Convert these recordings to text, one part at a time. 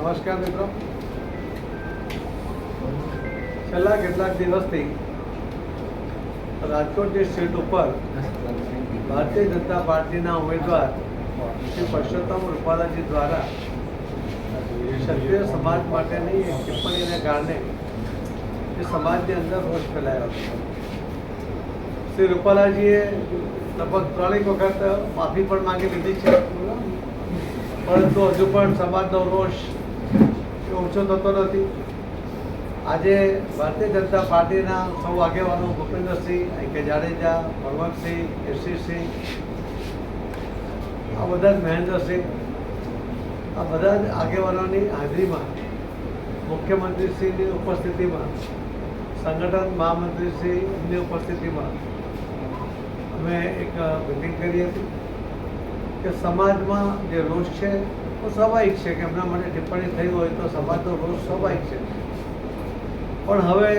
નમસ્કાર મિત્રો. છેલ્લા કેટલાક દિવસથી રાજકોટની સીટ ઉપર ભારતીય જનતા પાર્ટીના ઉમેદવાર શ્રી પરસોત્તમ રૂપાલાજી દ્વારા ક્ષત્રિય સમાજ માટેની ટિપ્પણીને કારણે એ સમાજની અંદર રોષ ફેલાયો શ્રી રૂપાલાજીએ લગભગ ત્રણેક વખત માફી પણ માંગી લીધી છે. પરંતુ હજુ પણ સમાજનો રોષ એ ઓછો થતો નથી. આજે ભારતીય જનતા પાર્ટીના સૌ આગેવાનો ભૂપેન્દ્રસિંહ કે જાડેજા, ભગવતસિંહ, યશીસિંહ, આ બધા જ મહેન્દ્રસિંહ, આ બધા જ આગેવાનોની હાજરીમાં મુખ્યમંત્રીશ્રીની ઉપસ્થિતિમાં, સંગઠન મહામંત્રીશ્રીની ઉપસ્થિતિમાં અમે એક મિટિંગ કરી હતી કે સમાજમાં જે રોષ છે તો સ્વાભાવિક છે કે એમના માટે ટિપ્પણી થઈ હોય તો સમાજનો રોષ સ્વાભાવિક છે. પણ હવે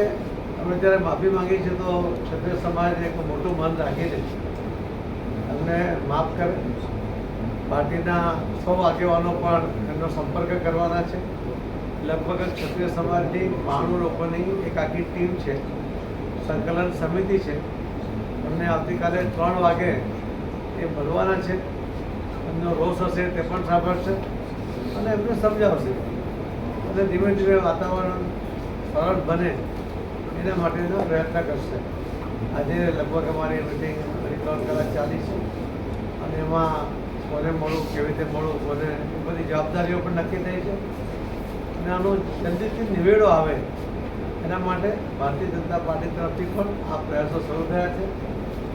અમે જ્યારે માફી માંગી છે તો ક્ષત્રિય સમાજ એક મોટું મન રાખીને અમને માફ કરે. પાર્ટીના સૌ આગેવાનો પણ એમનો સંપર્ક કરવાના છે. લગભગ ક્ષત્રિય સમાજની બાણું લોકોની એક આખી ટીમ છે. સંકલન સમિતિ છે. એમને આવતીકાલે ત્રણ વાગે એ મળવાના છે. એમનો રોષ હશે તે પણ સાંભળશે અને એમને સમજાવશે. અને ધીમે ધીમે વાતાવરણ સરળ બને એના માટેનો પ્રયત્ન કરશે. આજે લગભગ અમારી મિટિંગ અઢી ત્રણ કલાક ચાલી છે અને એમાં કોને મળવું કેવી રીતે મળવું કોને એ બધી જવાબદારીઓ પણ નક્કી થઈ છે. અને આનો જલ્દીથી નિવેડો આવે એના માટે ભારતીય જનતા પાર્ટી તરફથી પણ આ પ્રયાસો શરૂ થયા છે.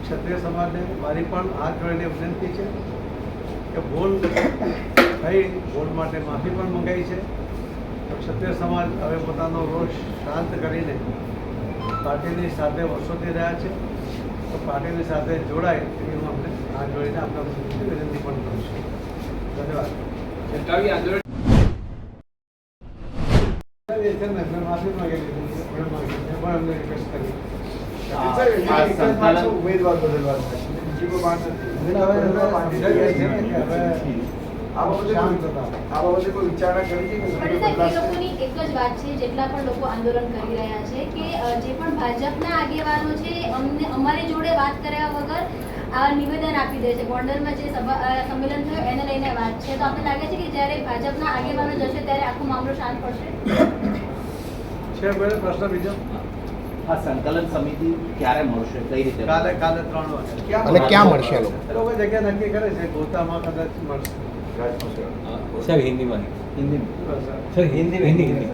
ક્ષત્રિય સમાજને મારી પણ હાથ જોડીને વિનંતી છે. કે ભૂલ થઈ ભૂલ માટે માફી પણ મંગાઈ છે. તો ક્ષત્રિય સમાજ હવે પોતાનો રોષ શાંત કરીને પાર્ટીની સાથે વર્ષોથી રહ્યા છે. તો પાર્ટીની સાથે જોડાય એવી હું અમને હાથ જોડીને આપણા વિનંતી પણ કરું છું. ધન્યવાદ. એ છે ને માફી માંગેલી હતી. મેં માંગી. મેં પણ એમને રિક્વેસ્ટ કરી. ઉમેદવાર બદલવા આ બાબતે કોઈ- વિચારણા કરી છે એક જ વાત છે જેટલા પણ લોકો આંદોલન કરી રહ્યા છે કે જે પણ ભાજપના આગેવાનો છે અમને અમારી જોડે વાત કર્યા વગર આ નિવેદન આપી દે છે. ગોંડલમાં જે સભા સંમેલન થયું એને લઈને વાત છે. તો આપણે લાગે છે કે જ્યારે ભાજપના આગેવાનો જશે ત્યારે આખો મામલો શાંત પડશે? છે પ્રશ્ન બીજો. આ સંકલન સમિતિ ક્યારે મળશે? કઈ રીતે કાલે કાલે ત્રણ વાગે. અને ક્યાં મળશે? લોકો? જગ્યા નક્કી કરે છે. ગોતામાં કદાચ મળશે. સાહેબ હિન્દીમાં હિન્દી સર હિન્દી હિન્દી